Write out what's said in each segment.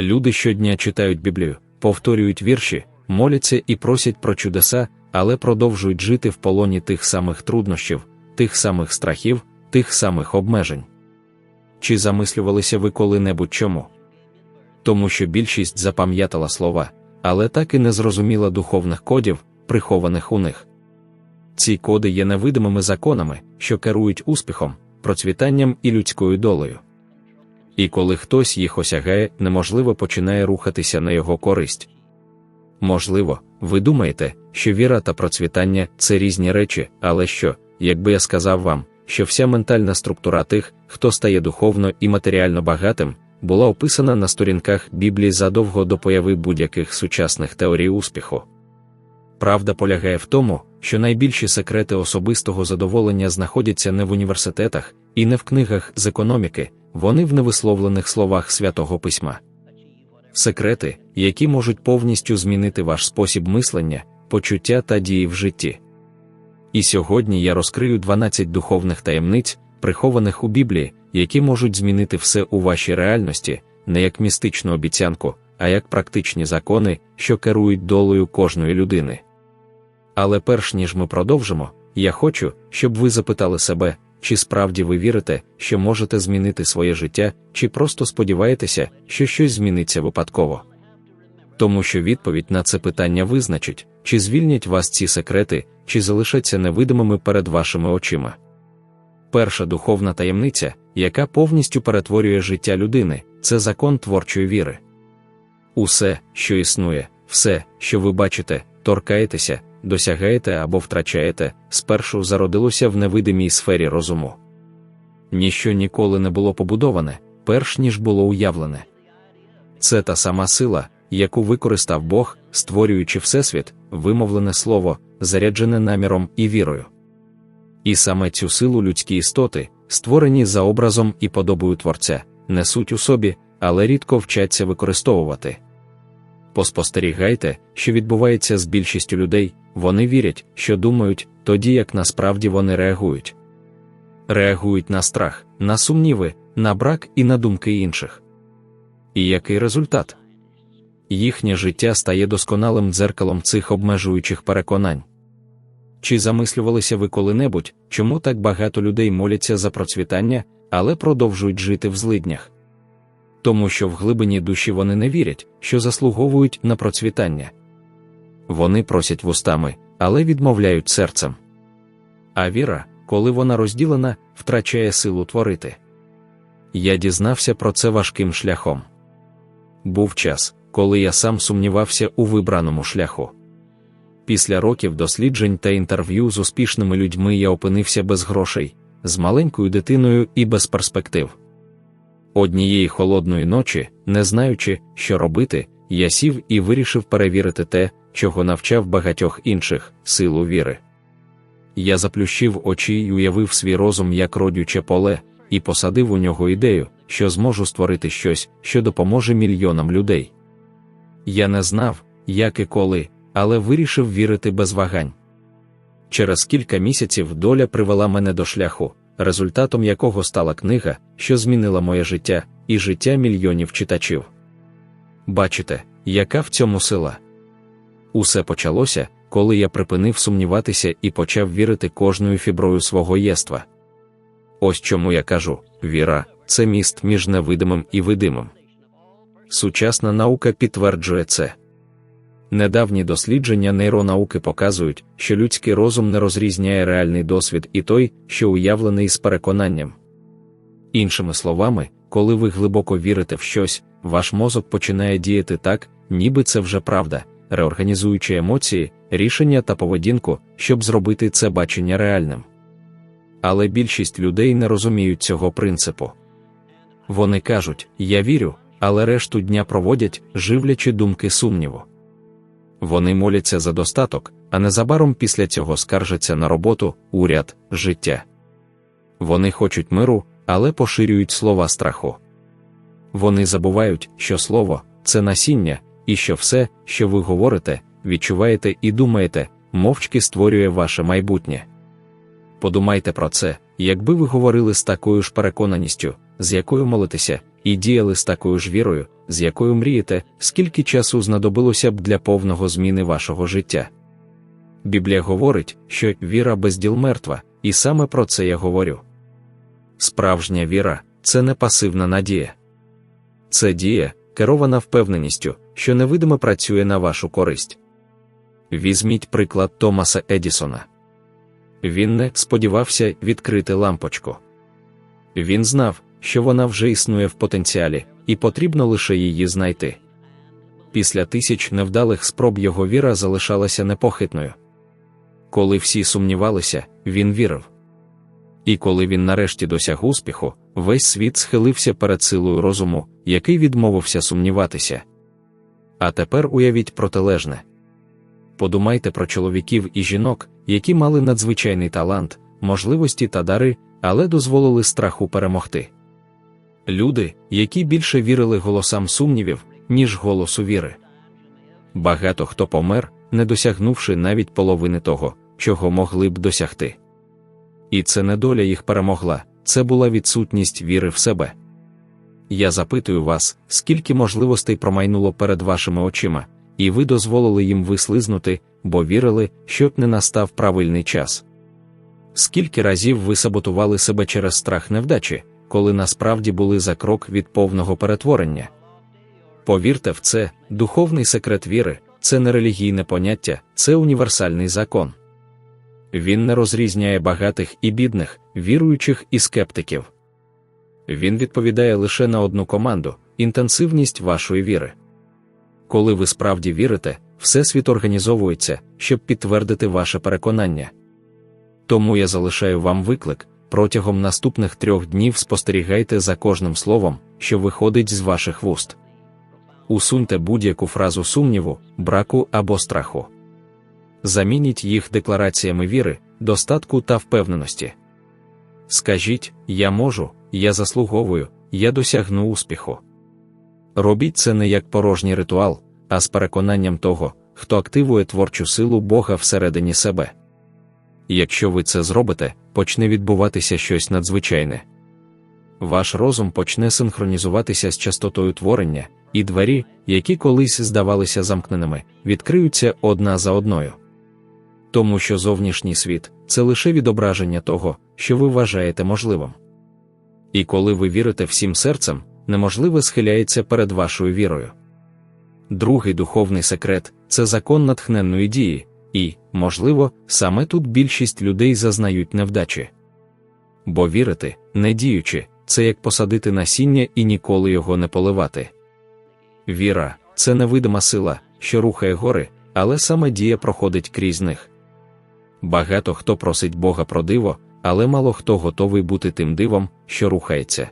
Люди щодня читають Біблію, повторюють вірші, моляться і просять про чудеса, але продовжують жити в полоні тих самих труднощів, тих самих страхів, тих самих обмежень. Чи замислювалися ви коли-небудь чому? Тому що більшість запам'ятала слова, але так і не зрозуміла духовних кодів, прихованих у них. Ці коди є невидимими законами, що керують успіхом, процвітанням і людською долею. І коли хтось їх осягає, неможливо починає рухатися на його користь. Можливо, ви думаєте, що віра та процвітання це різні речі, але що, якби я сказав вам, що вся ментальна структура тих, хто стає духовно і матеріально багатим, була описана на сторінках Біблії задовго до появи будь-яких сучасних теорій успіху. Правда полягає в тому, що найбільші секрети особистого задоволення знаходяться не в університетах і не в книгах з економіки, вони в невисловлених словах святого письма. Секрети, які можуть повністю змінити ваш спосіб мислення, почуття та дії в житті. І сьогодні я розкрию 12 духовних таємниць, прихованих у Біблії, які можуть змінити все у вашій реальності, не як містичну обіцянку, а як практичні закони, що керують долею кожної людини. Але перш ніж ми продовжимо, я хочу, щоб ви запитали себе, чи справді ви вірите, що можете змінити своє життя, чи просто сподіваєтеся, що щось зміниться випадково. Тому що відповідь на це питання визначить, чи звільнять вас ці секрети, чи залишаться невидимими перед вашими очима. Перша духовна таємниця, яка повністю перетворює життя людини, це закон творчої віри. Усе, що існує, все, що ви бачите, торкаєтеся, досягаєте або втрачаєте, спершу зародилося в невидимій сфері розуму. Ніщо ніколи не було побудоване, перш ніж було уявлене. Це та сама сила, яку використав Бог, створюючи Всесвіт, вимовлене слово, заряджене наміром і вірою. І саме цю силу людські істоти, створені за образом і подобою Творця, несуть у собі, але рідко вчаться використовувати. Поспостерігайте, що відбувається з більшістю людей, вони вірять, що думають, тоді як насправді вони реагують. Реагують на страх, на сумніви, на брак і на думки інших. І який результат? Їхнє життя стає досконалим дзеркалом цих обмежуючих переконань. Чи замислювалися ви коли-небудь, чому так багато людей моляться за процвітання, але продовжують жити в злиднях? Тому що в глибині душі вони не вірять, що заслуговують на процвітання. Вони просять вустами, але відмовляють серцем. А віра, коли вона розділена, втрачає силу творити. Я дізнався про це важким шляхом. Був час, коли я сам сумнівався у вибраному шляху. Після років досліджень та інтерв'ю з успішними людьми я опинився без грошей, з маленькою дитиною і без перспектив. Однієї холодної ночі, не знаючи, що робити, я сів і вирішив перевірити те, чого навчав багатьох інших силу віри. Я заплющив очі й уявив свій розум як родюче поле, і посадив у нього ідею, що зможу створити щось, що допоможе мільйонам людей. Я не знав, як і коли, але вирішив вірити без вагань. Через кілька місяців доля привела мене до шляху, результатом якого стала книга, що змінила моє життя і життя мільйонів читачів. Бачите, яка в цьому сила? Усе почалося, коли я припинив сумніватися і почав вірити кожною фіброю свого єства. Ось чому я кажу: віра це міст між невидимим і видимим. Сучасна наука підтверджує це. Недавні дослідження нейронауки показують, що людський розум не розрізняє реальний досвід і той, що уявлений з переконанням. Іншими словами, коли ви глибоко вірите в щось, ваш мозок починає діяти так, ніби це вже правда, реорганізуючи емоції, рішення та поведінку, щоб зробити це бачення реальним. Але більшість людей не розуміють цього принципу. Вони кажуть, я вірю, але решту дня проводять, живлячи думки сумніву. Вони моляться за достаток, а незабаром після цього скаржаться на роботу, уряд, життя. Вони хочуть миру, але поширюють слова страху. Вони забувають, що слово це насіння, і що все, що ви говорите, відчуваєте і думаєте, мовчки створює ваше майбутнє. Подумайте про це, якби ви говорили з такою ж переконаністю, з якою молитеся, і діяли з такою ж вірою, з якою мрієте, скільки часу знадобилося б для повного зміни вашого життя. Біблія говорить, що віра без діл мертва, і саме про це я говорю. Справжня віра це не пасивна надія. Це дія, керована впевненістю, що невидимо працює на вашу користь. Візьміть приклад Томаса Едісона. Він не сподівався відкрити лампочку. Він знав, що вона вже існує в потенціалі, і потрібно лише її знайти. Після тисяч невдалих спроб його віра залишалася непохитною. Коли всі сумнівалися, він вірив. І коли він нарешті досяг успіху, весь світ схилився перед силою розуму, який відмовився сумніватися. А тепер уявіть протилежне. Подумайте про чоловіків і жінок, які мали надзвичайний талант, можливості та дари, але дозволили страху перемогти. Люди, які більше вірили голосам сумнівів, ніж голосу віри. Багато хто помер, не досягнувши навіть половини того, чого могли б досягти. І це не доля їх перемогла, це була відсутність віри в себе. Я запитую вас, скільки можливостей промайнуло перед вашими очима, і ви дозволили їм вислизнути, бо вірили, щоб не настав правильний час. Скільки разів ви саботували себе через страх невдачі, коли насправді були за крок від повного перетворення? Повірте в це, духовний секрет віри це не релігійне поняття, це універсальний закон. Він не розрізняє багатих і бідних, віруючих і скептиків. Він відповідає лише на одну команду інтенсивність вашої віри. Коли ви справді вірите, Всесвіт організовується, щоб підтвердити ваше переконання. Тому я залишаю вам виклик протягом наступних трьох днів спостерігайте за кожним словом, що виходить з ваших вуст. Усуньте будь-яку фразу сумніву, браку або страху. Замініть їх деклараціями віри, достатку та впевненості. Скажіть, я можу, я заслуговую, я досягну успіху. Робіть це не як порожній ритуал, а з переконанням того, хто активує творчу силу Бога всередині себе. Якщо ви це зробите, почне відбуватися щось надзвичайне. Ваш розум почне синхронізуватися з частотою творення, і двері, які колись здавалися замкненими, відкриються одна за одною. Тому що зовнішній світ це лише відображення того, що ви вважаєте можливим. І коли ви вірите всім серцем, неможливе схиляється перед вашою вірою. Другий духовний секрет це закон натхненної дії, і, можливо, саме тут більшість людей зазнають невдачі. Бо вірити, не діючи, це як посадити насіння і ніколи його не поливати. Віра це невидима сила, що рухає гори, але саме дія проходить крізь них. Багато хто просить Бога про диво, але мало хто готовий бути тим дивом, що рухається.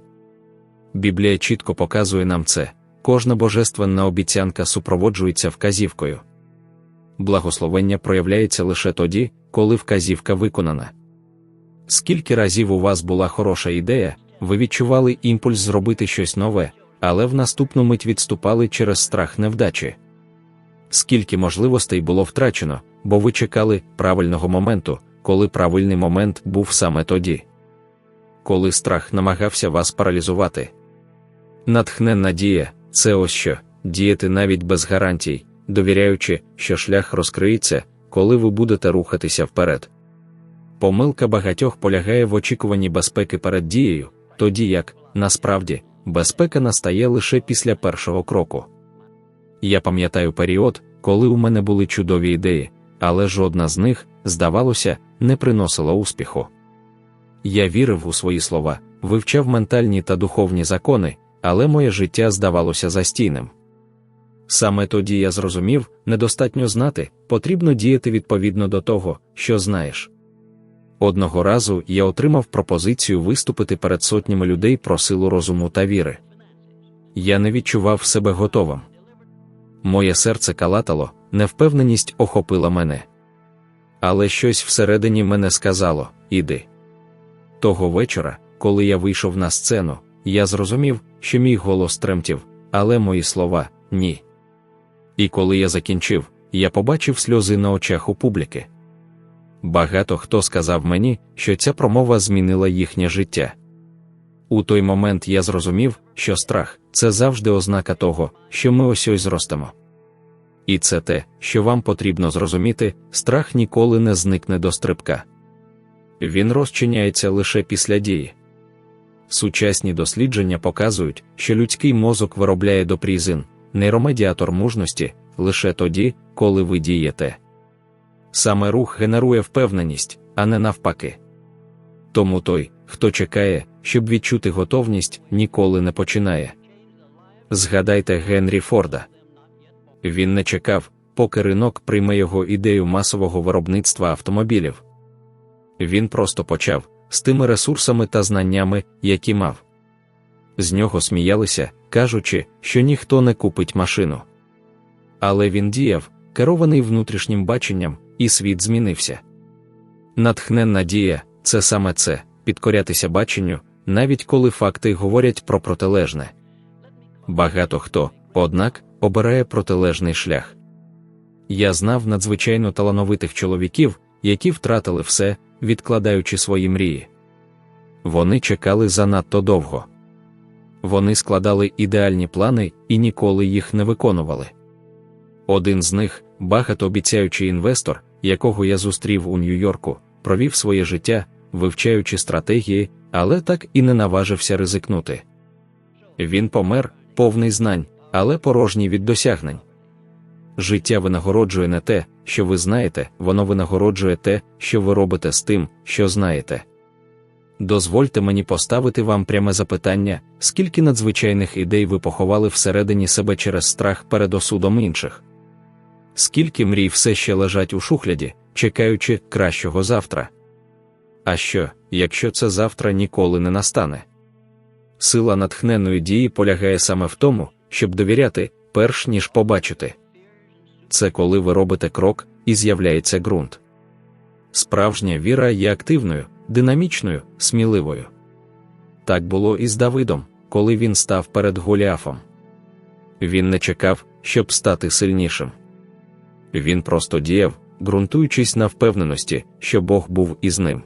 Біблія чітко показує нам це, кожна божественна обіцянка супроводжується вказівкою. Благословення проявляється лише тоді, коли вказівка виконана. Скільки разів у вас була хороша ідея, ви відчували імпульс зробити щось нове, але в наступну мить відступали через страх невдачі. Скільки можливостей було втрачено, бо ви чекали правильного моменту, коли правильний момент був саме тоді, коли страх намагався вас паралізувати. Натхненна дія це ось що діяти навіть без гарантій, довіряючи, що шлях розкриється, коли ви будете рухатися вперед. Помилка багатьох полягає в очікуванні безпеки перед дією, тоді як, насправді, безпека настає лише після першого кроку. Я пам'ятаю період, коли у мене були чудові ідеї, але жодна з них, здавалося, не приносила успіху. Я вірив у свої слова, вивчав ментальні та духовні закони, але моє життя здавалося застійним. Саме тоді я зрозумів, недостатньо знати, потрібно діяти відповідно до того, що знаєш. Одного разу я отримав пропозицію виступити перед сотнями людей про силу розуму та віри. Я не відчував себе готовим. Моє серце калатало, невпевненість охопила мене. Але щось всередині мене сказало іди. Того вечора, коли я вийшов на сцену, я зрозумів, що мій голос тремтів, але мої слова ні. І коли я закінчив, я побачив сльози на очах у публіки. Багато хто сказав мені, що ця промова змінила їхнє життя. У той момент я зрозумів, що страх це завжди ознака того, що ми ось ось зростемо. І це те, що вам потрібно зрозуміти, страх ніколи не зникне до стрибка. Він розчиняється лише після дії. Сучасні дослідження показують, що людський мозок виробляє допрізин, нейромедіатор мужності, лише тоді, коли ви дієте. Саме рух генерує впевненість, а не навпаки. Тому той, хто чекає, щоб відчути готовність, ніколи не починає. Згадайте Генрі Форда. Він не чекав, поки ринок прийме його ідею масового виробництва автомобілів. Він просто почав з тими ресурсами та знаннями, які мав. З нього сміялися, кажучи, що ніхто не купить машину. Але він діяв, керований внутрішнім баченням, і світ змінився. Натхненна дія це саме це підкорятися баченню, навіть коли факти говорять про протилежне. Багато хто, однак, обирає протилежний шлях. Я знав надзвичайно талановитих чоловіків, які втратили все, відкладаючи свої мрії. Вони чекали занадто довго. Вони складали ідеальні плани і ніколи їх не виконували. Один з них, багатообіцяючий інвестор, якого я зустрів у Нью-Йорку, провів своє життя, вивчаючи стратегії, але так і не наважився ризикнути. Він помер, повний знань, але порожній від досягнень. Життя винагороджує не те, що ви знаєте, воно винагороджує те, що ви робите з тим, що знаєте. Дозвольте мені поставити вам пряме запитання, скільки надзвичайних ідей ви поховали всередині себе через страх перед осудом інших. Скільки мрій все ще лежать у шухляді, чекаючи кращого завтра. А що, якщо це завтра ніколи не настане? Сила натхненної дії полягає саме в тому, щоб довіряти, перш ніж побачити. Це коли ви робите крок і з'являється ґрунт. Справжня віра є активною, динамічною, сміливою. Так було і з Давидом, коли він став перед Голіафом. Він не чекав, щоб стати сильнішим. Він просто діяв, ґрунтуючись на впевненості, що Бог був із ним.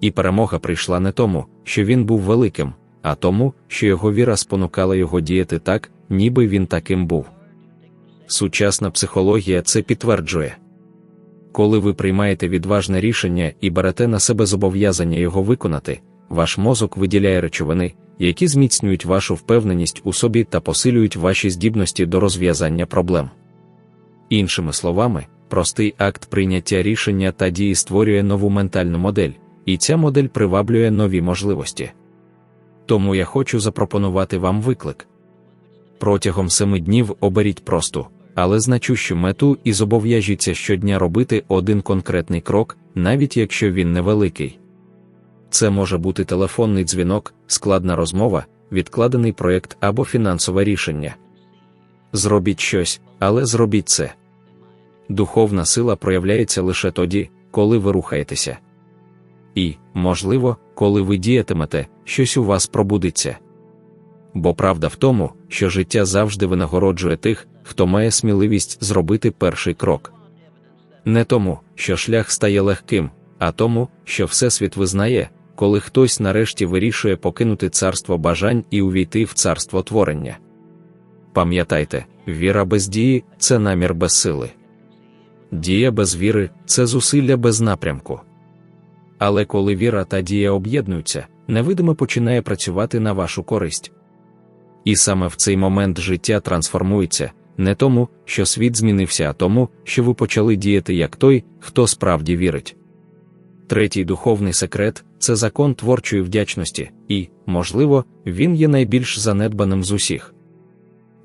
І перемога прийшла не тому, що він був великим, а тому, що його віра спонукала його діяти так, ніби він таким був. Сучасна психологія це підтверджує. Коли ви приймаєте відважне рішення і берете на себе зобов'язання його виконати, ваш мозок виділяє речовини, які зміцнюють вашу впевненість у собі та посилюють ваші здібності до розв'язання проблем. Іншими словами, простий акт прийняття рішення та дії створює нову ментальну модель, і ця модель приваблює нові можливості. Тому я хочу запропонувати вам виклик. Протягом семи днів оберіть просту, але значущу мету і зобов'яжіться щодня робити один конкретний крок, навіть якщо він невеликий. Це може бути телефонний дзвінок, складна розмова, відкладений проєкт або фінансове рішення. Зробіть щось, але зробіть це. Духовна сила проявляється лише тоді, коли ви рухаєтеся. І, можливо, коли ви діятимете, щось у вас пробудиться. Бо правда в тому, що життя завжди винагороджує тих, хто має сміливість зробити перший крок. Не тому, що шлях стає легким, а тому, що Всесвіт визнає, коли хтось нарешті вирішує покинути царство бажань і увійти в царство творення. Пам'ятайте, віра без дії це намір без сили. Дія без віри це зусилля без напрямку. Але коли віра та дія об'єднуються, невидиме починає працювати на вашу користь. І саме в цей момент життя трансформується не тому, що світ змінився, а тому, що ви почали діяти як той, хто справді вірить. Третій духовний секрет це закон творчої вдячності, і, можливо, він є найбільш занедбаним з усіх.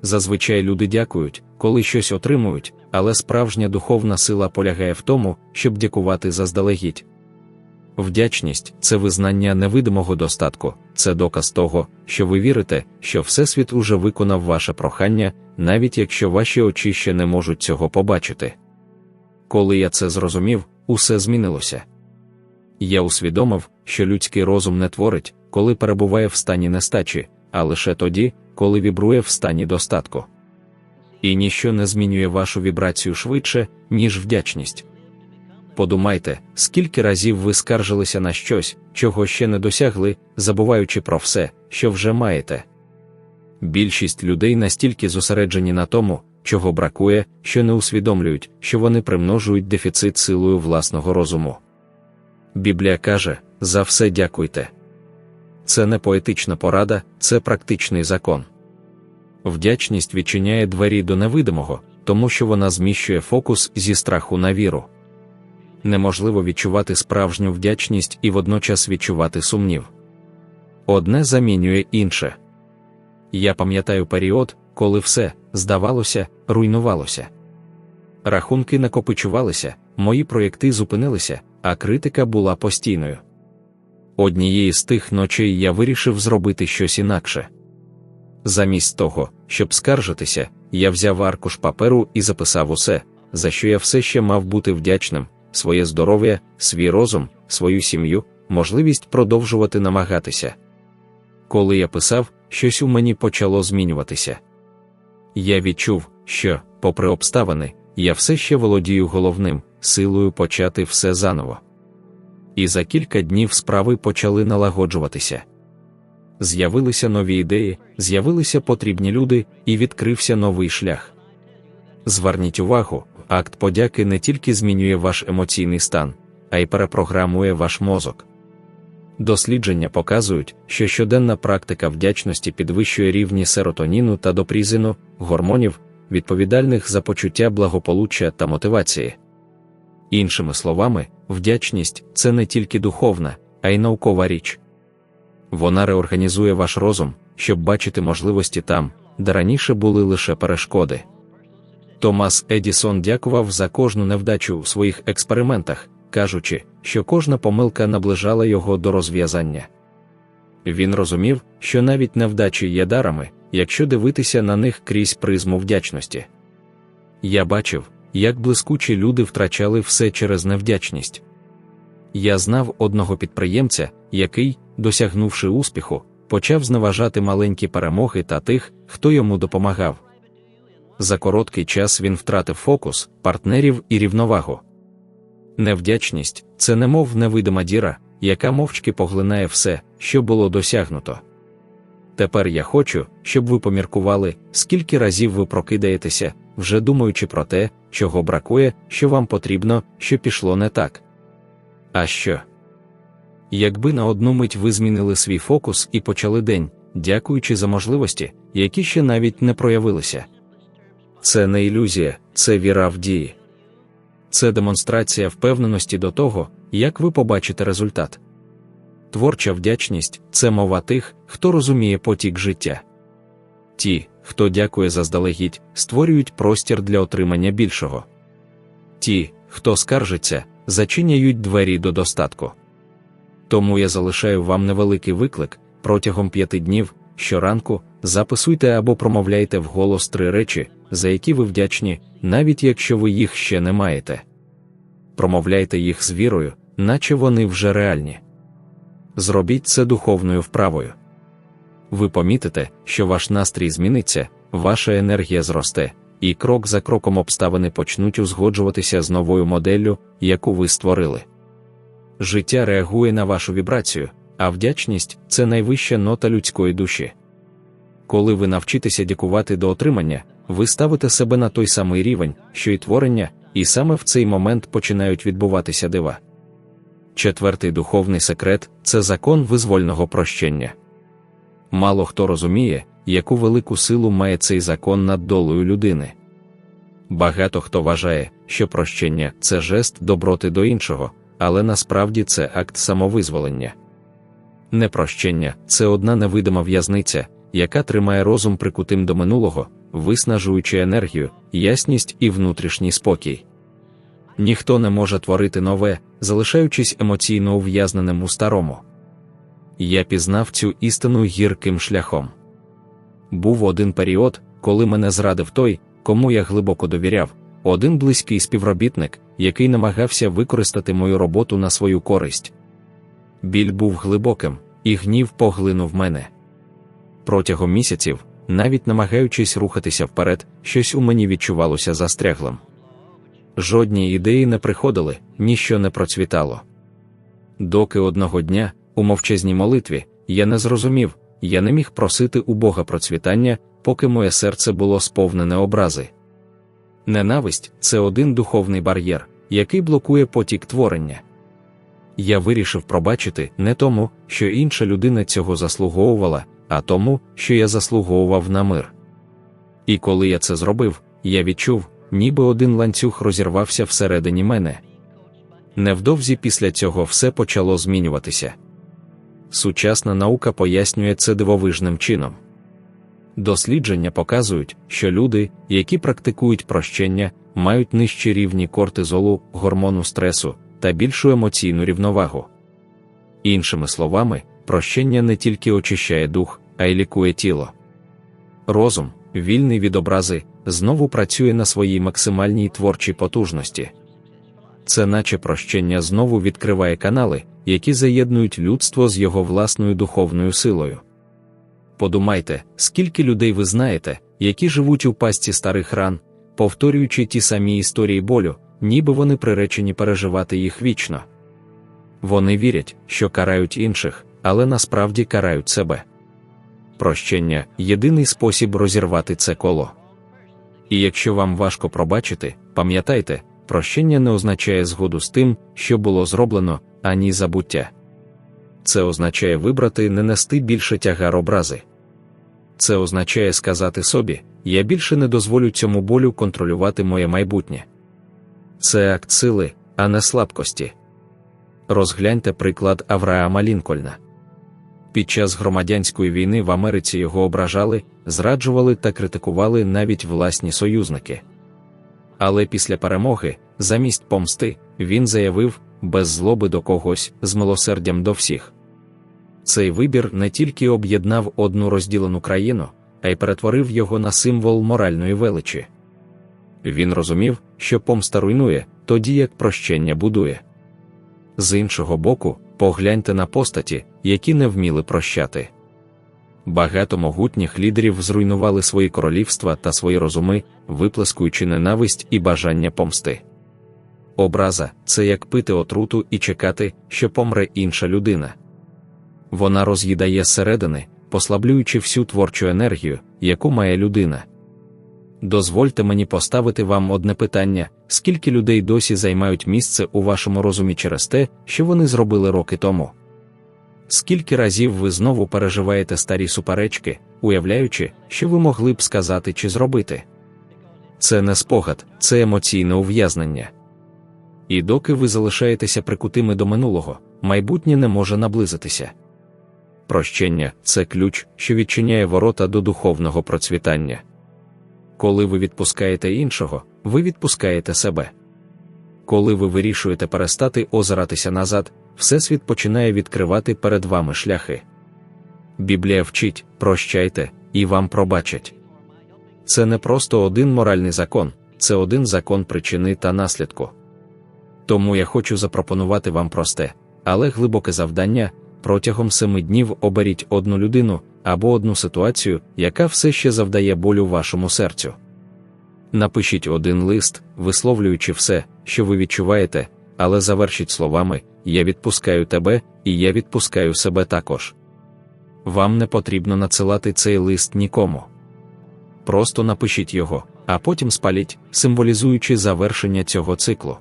Зазвичай люди дякують, коли щось отримують, але справжня духовна сила полягає в тому, щоб дякувати заздалегідь. Вдячність це визнання невидимого достатку, це доказ того, що ви вірите, що Всесвіт уже виконав ваше прохання, навіть якщо ваші очі ще не можуть цього побачити. Коли я це зрозумів, усе змінилося. Я усвідомив, що людський розум не творить, коли перебуває в стані нестачі, а лише тоді, коли вібрує в стані достатку. І ніщо не змінює вашу вібрацію швидше, ніж вдячність Подумайте, скільки разів ви скаржилися на щось, чого ще не досягли, забуваючи про все, що вже маєте. Більшість людей настільки зосереджені на тому, чого бракує, що не усвідомлюють, що вони примножують дефіцит силою власного розуму. Біблія каже: за все дякуйте. Це не поетична порада, це практичний закон. Вдячність відчиняє двері до невидимого, тому що вона зміщує фокус зі страху на віру. Неможливо відчувати справжню вдячність і водночас відчувати сумнів. Одне замінює інше. Я пам'ятаю період, коли все, здавалося, руйнувалося. Рахунки накопичувалися, мої проєкти зупинилися, а критика була постійною. Однієї з тих ночей я вирішив зробити щось інакше. Замість того, щоб скаржитися, я взяв аркуш паперу і записав усе, за що я все ще мав бути вдячним, своє здоров'я, свій розум, свою сім'ю, можливість продовжувати намагатися. Коли я писав, щось у мені почало змінюватися. Я відчув, що, попри обставини, я все ще володію головним силою почати все заново. І за кілька днів справи почали налагоджуватися. З'явилися нові ідеї, з'явилися потрібні люди, і відкрився новий шлях. Зверніть увагу, акт подяки не тільки змінює ваш емоційний стан, а й перепрограмує ваш мозок. Дослідження показують, що щоденна практика вдячності підвищує рівні серотоніну та допрізину, гормонів, відповідальних за почуття благополуччя та мотивації. Іншими словами, вдячність це не тільки духовна, а й наукова річ. Вона реорганізує ваш розум, щоб бачити можливості там, де раніше були лише перешкоди. Томас Едісон дякував за кожну невдачу у своїх експериментах, кажучи, що кожна помилка наближала його до розв'язання. Він розумів, що навіть невдачі є дарами, якщо дивитися на них крізь призму вдячності. Я бачив, як блискучі люди втрачали все через невдячність. Я знав одного підприємця, який, досягнувши успіху, почав зневажати маленькі перемоги та тих, хто йому допомагав. За короткий час він втратив фокус, партнерів і рівновагу. Невдячність це немов невидима діра, яка мовчки поглинає все, що було досягнуто. Тепер я хочу, щоб ви поміркували, скільки разів ви прокидаєтеся, вже думаючи про те, чого бракує, що вам потрібно, що пішло не так. А що? Якби на одну мить ви змінили свій фокус і почали день, дякуючи за можливості, які ще навіть не проявилися. Це не ілюзія, це віра в дії. Це демонстрація впевненості до того, як ви побачите результат. Творча вдячність це мова тих, хто розуміє потік життя. Ті, хто дякує заздалегідь, створюють простір для отримання більшого. Ті, хто скаржиться, зачиняють двері до достатку. Тому я залишаю вам невеликий виклик протягом п'яти днів щоранку записуйте або промовляйте вголос три речі, за які ви вдячні, навіть якщо ви їх ще не маєте. Промовляйте їх з вірою, наче вони вже реальні. Зробіть це духовною вправою. Ви помітите, що ваш настрій зміниться, ваша енергія зросте, і крок за кроком обставини почнуть узгоджуватися з новою моделлю, яку ви створили. Життя реагує на вашу вібрацію, а вдячність це найвища нота людської душі. Коли ви навчитеся дякувати до отримання, ви ставите себе на той самий рівень, що й творення, і саме в цей момент починають відбуватися дива. Четвертий духовний секрет це закон визвольного прощення. Мало хто розуміє, яку велику силу має цей закон над долою людини. Багато хто вважає, що прощення це жест доброти до іншого, але насправді це акт самовизволення. Непрощення це одна невидима в'язниця, яка тримає розум прикутим до минулого, виснажуючи енергію, ясність і внутрішній спокій. Ніхто не може творити нове, залишаючись емоційно ув'язненим у старому. Я пізнав цю істину гірким шляхом. Був один період, коли мене зрадив той, кому я глибоко довіряв, один близький співробітник, який намагався використати мою роботу на свою користь. Біль був глибоким, і гнів поглинув мене. Протягом місяців, навіть намагаючись рухатися вперед, щось у мені відчувалося застряглим. жодні ідеї не приходили, ніщо не процвітало. Доки одного дня, у мовчазній молитві, я не зрозумів, я не міг просити у Бога процвітання, поки моє серце було сповнене образи. Ненависть це один духовний бар'єр, який блокує потік творення. Я вирішив пробачити не тому, що інша людина цього заслуговувала, а тому, що я заслуговував на мир. І коли я це зробив, я відчув, ніби один ланцюг розірвався всередині мене. Невдовзі після цього все почало змінюватися. Сучасна наука пояснює це дивовижним чином. Дослідження показують, що люди, які практикують прощення, мають нижчі рівні кортизолу, гормону стресу та більшу емоційну рівновагу. Іншими словами, прощення не тільки очищає дух, а й лікує тіло. Розум, вільний від образи, знову працює на своїй максимальній творчій потужності. Це наче прощення знову відкриває канали, які заєднують людство з його власною духовною силою. Подумайте, скільки людей ви знаєте, які живуть у пастці старих ран, повторюючи ті самі історії болю, ніби вони приречені переживати їх вічно. Вони вірять, що карають інших, але насправді карають себе. Прощення єдиний спосіб розірвати це коло. І якщо вам важко пробачити, пам'ятайте, прощення не означає згоду з тим, що було зроблено, ані забуття. Це означає вибрати не нести більше тягар образи. Це означає сказати собі: я більше не дозволю цьому болю контролювати моє майбутнє. Це акт сили, а не слабкості. Розгляньте приклад Авраама Лінкольна. Під час громадянської війни в Америці його ображали, зраджували та критикували навіть власні союзники. Але після перемоги, замість помсти, він заявив без злоби до когось, з милосердям до всіх. Цей вибір не тільки об'єднав одну розділену країну, а й перетворив його на символ моральної величі. Він розумів, що помста руйнує, тоді як прощення будує. З іншого боку, погляньте на постаті, які не вміли прощати. Багато могутніх лідерів зруйнували свої королівства та свої розуми, виплескуючи ненависть і бажання помсти. Образа це як пити отруту і чекати, що помре інша людина. Вона роз'їдає зсередини, послаблюючи всю творчу енергію, яку має людина. Дозвольте мені поставити вам одне питання: скільки людей досі займають місце у вашому розумі через те, що вони зробили роки тому? Скільки разів ви знову переживаєте старі суперечки, уявляючи, що ви могли б сказати чи зробити? Це не спогад, це емоційне ув'язнення. І доки ви залишаєтеся прикутими до минулого, майбутнє не може наблизитися. Прощення це ключ, що відчиняє ворота до духовного процвітання. Коли ви відпускаєте іншого, ви відпускаєте себе. Коли ви вирішуєте перестати озиратися назад, Всесвіт починає відкривати перед вами шляхи. Біблія вчить, прощайте, і вам пробачать. Це не просто один моральний закон, це один закон причини та наслідку. Тому я хочу запропонувати вам просте, але глибоке завдання протягом семи днів оберіть одну людину або одну ситуацію, яка все ще завдає болю вашому серцю. Напишіть один лист, висловлюючи все, що ви відчуваєте, але завершіть словами Я відпускаю тебе, і я відпускаю себе також. Вам не потрібно надсилати цей лист нікому. Просто напишіть його, а потім спаліть, символізуючи завершення цього циклу.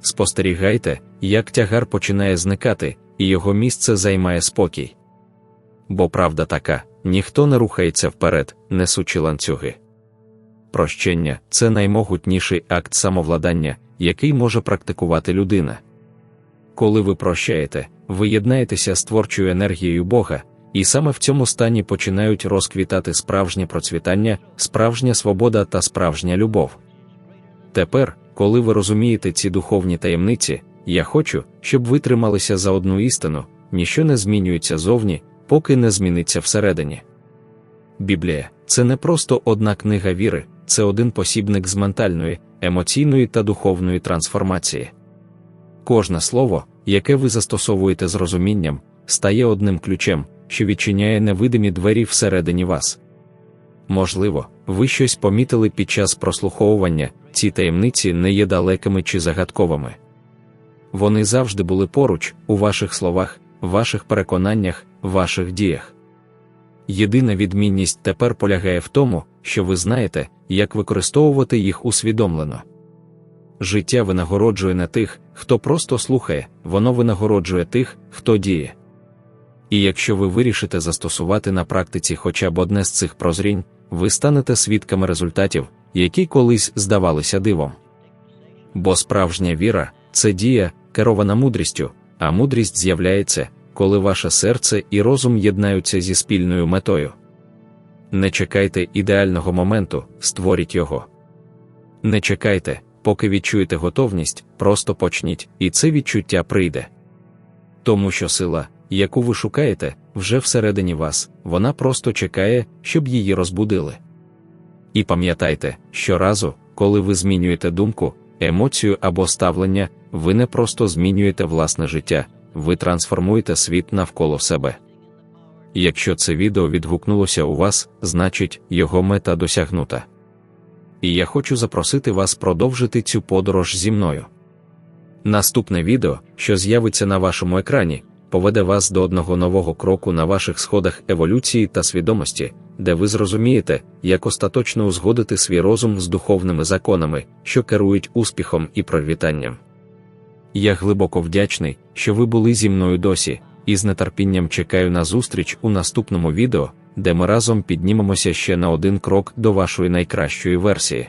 Спостерігайте, як тягар починає зникати, і його місце займає спокій. Бо правда така, ніхто не рухається вперед, несучи ланцюги. Прощення це наймогутніший акт самовладання, який може практикувати людина. Коли ви прощаєте, ви єднаєтеся з творчою енергією Бога, і саме в цьому стані починають розквітати справжнє процвітання, справжня свобода та справжня любов. Тепер, коли ви розумієте ці духовні таємниці, я хочу, щоб ви трималися за одну істину, ніщо не змінюється зовні, поки не зміниться всередині. Біблія це не просто одна книга віри, це один посібник з ментальної, емоційної та духовної трансформації. Кожне слово, яке ви застосовуєте з розумінням, стає одним ключем, що відчиняє невидимі двері всередині вас. Можливо, ви щось помітили під час прослуховування, ці таємниці не є далекими чи загадковими. Вони завжди були поруч, у ваших словах, ваших переконаннях, ваших діях. Єдина відмінність тепер полягає в тому, що ви знаєте, як використовувати їх усвідомлено. Життя винагороджує не тих, хто просто слухає, воно винагороджує тих, хто діє. І якщо ви вирішите застосувати на практиці хоча б одне з цих прозрінь, ви станете свідками результатів, які колись здавалися дивом. Бо справжня віра це дія, керована мудрістю, а мудрість з'являється, коли ваше серце і розум єднаються зі спільною метою. Не чекайте ідеального моменту, створіть його. Не чекайте, поки відчуєте готовність, просто почніть, і це відчуття прийде. Тому що сила, яку ви шукаєте, вже всередині вас, вона просто чекає, щоб її розбудили. І пам'ятайте, щоразу, коли ви змінюєте думку, емоцію або ставлення, ви не просто змінюєте власне життя, ви трансформуєте світ навколо себе. Якщо це відео відгукнулося у вас, значить, його мета досягнута. І я хочу запросити вас продовжити цю подорож зі мною. Наступне відео, що з'явиться на вашому екрані, поведе вас до одного нового кроку на ваших сходах еволюції та свідомості, де ви зрозумієте, як остаточно узгодити свій розум з духовними законами, що керують успіхом і привітанням. Я глибоко вдячний, що ви були зі мною досі, і з нетерпінням чекаю на зустріч у наступному відео, де ми разом піднімемося ще на один крок до вашої найкращої версії.